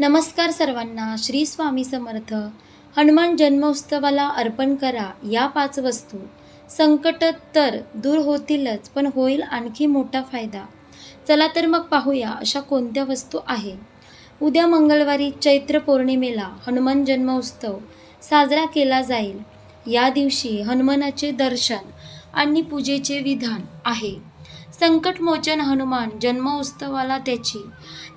नमस्कार सर्वांना श्री स्वामी समर्थ. हनुमान जन्मोत्सवाला अर्पण करा या पाच वस्तू. संकट तर दूर होतीलच पण होईल आणखी मोठा फायदा. चला तर मग पाहूया अशा कोणत्या वस्तू आहे उद्या मंगळवारी चैत्र पौर्णिमेला हनुमान जन्मोत्सव साजरा केला जाईल. या दिवशी हनुमानाचे दर्शन आणि पूजेचे विधान आहे. संकटमोचन हनुमान जन्मोत्सवाला त्याची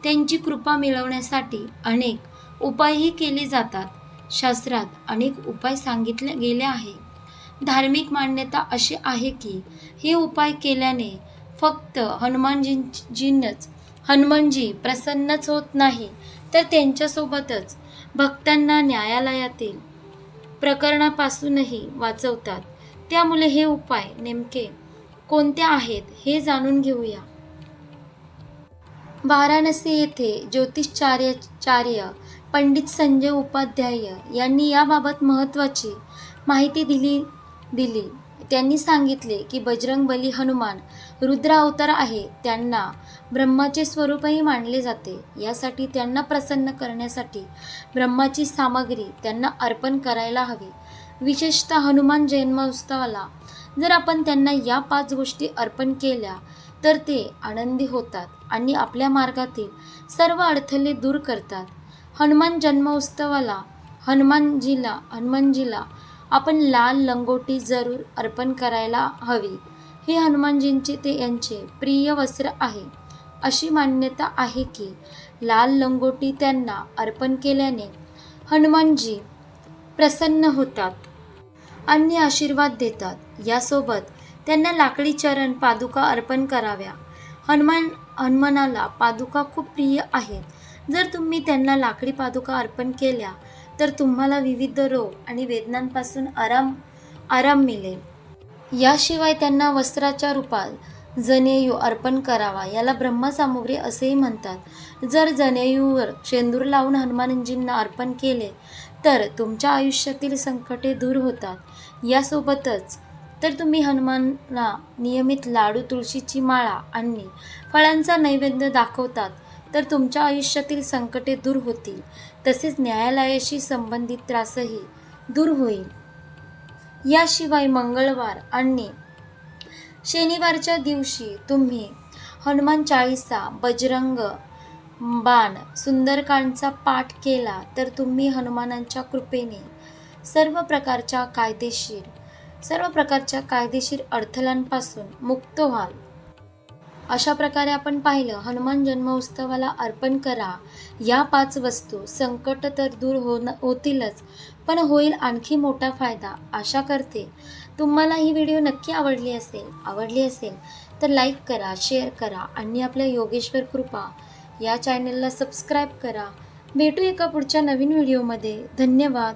त्यांची कृपा मिळवण्यासाठी अनेक उपायही केले जातात. शास्त्रात अनेक उपाय सांगितले गेले आहे. धार्मिक मान्यता अशी आहे की हे उपाय केल्याने फक्त हनुमानजींजींच हनुमानजी प्रसन्नच होत नाही तर त्यांच्यासोबतच भक्तांना न्यायालयातील प्रकरणापासूनही वाचवतात. त्यामुळे हे उपाय नेमके कोणत्या आहेत हे जाणून घेऊया. वाराणसी येथे ज्योतिषचार्याचार्य पंडित संजय उपाध्याय यांनी याबाबत महत्त्वाची माहिती दिली दिली. त्यांनी सांगितले की बजरंग बली हनुमान रुद्र अवतार आहे त्यांना ब्रह्माचे स्वरूपही मानले जाते. यासाठी त्यांना प्रसन्न करण्यासाठी ब्रह्माची सामग्री त्यांना अर्पण करायला हवी. विशेषतः हनुमान जन्मोत्सवाला जर आपण त्यांना या पाच गोष्टी अर्पण केल्या तर ते आनंदी होतात आणि आपल्या मार्गातील सर्व अडथळे दूर करतात. हनुमान जन्मोत्सवाला हनुमानजीला हनुमानजीला आपण लाल लंगोटी जरूर अर्पण करायला हवी. हे हनुमानजींचे ते यांचे प्रिय वस्त्र आहे. अशी मान्यता आहे की लाल लंगोटी त्यांना अर्पण केल्याने हनुमानजी प्रसन्न होतात. अन्य आशीर्वाद देतात. यासोबत त्यांना लाकडी चरण पादुका अर्पण कराव्या. हनुमान हनुमानाला पादुका खूप प्रिय आहेत. जर तुम्ही त्यांना लाकडी पादुका अर्पण केल्या तर तुम्हाला विविध रोग आणि वेदनांपासून आराम आराम मिळेल. याशिवाय त्यांना वस्त्राच्या रूपात जनेयू अर्पण करावा याला ब्रह्मसामुग्री असेही म्हणतात. जर जनेयूवर शेंदूर लावून हनुमानजींना अर्पण केले तर तुमच्या आयुष्यातील संकटे दूर होतात. यासोबतच. तर तुम्ही हनुमानला नियमित लाडू तुळशीची माळा आणि फळांचा नैवेद्य दाखवतात तर तुमच्या आयुष्यातील संकटे दूर होतील. तसेच न्यायालयाशी संबंधित त्रासही दूर होईल. याशिवाय मंगळवार आणि शनिवारच्या दिवशी तुम्ही हनुमान चाळीसा बजरंग बाण सुंदरकांडचा पाठ केला तर तुम्ही हनुमानांच्या कृपेने सर्व प्रकारच्या कायदेशीर सर्व प्रकारच्या कायदेशीर अडथळ्यांपासून मुक्त व्हाल. अशा प्रकारे आपण पाहिलं हनुमान जन्मोत्सवाला अर्पण करा. या पाच वस्तू संकट तर दूर हो होतीलच पण होईल आणखी मोठा फायदा. आशा करते तुम्हाला ही व्हिडिओ नक्की आवडली असेल आवडली असेल तर लाईक करा शेअर करा आणि आपल्या योगेश्वर कृपा या चॅनलला सबस्क्राईब करा. भेटू एका पुढच्या नवीन व्हिडिओमध्ये. धन्यवाद.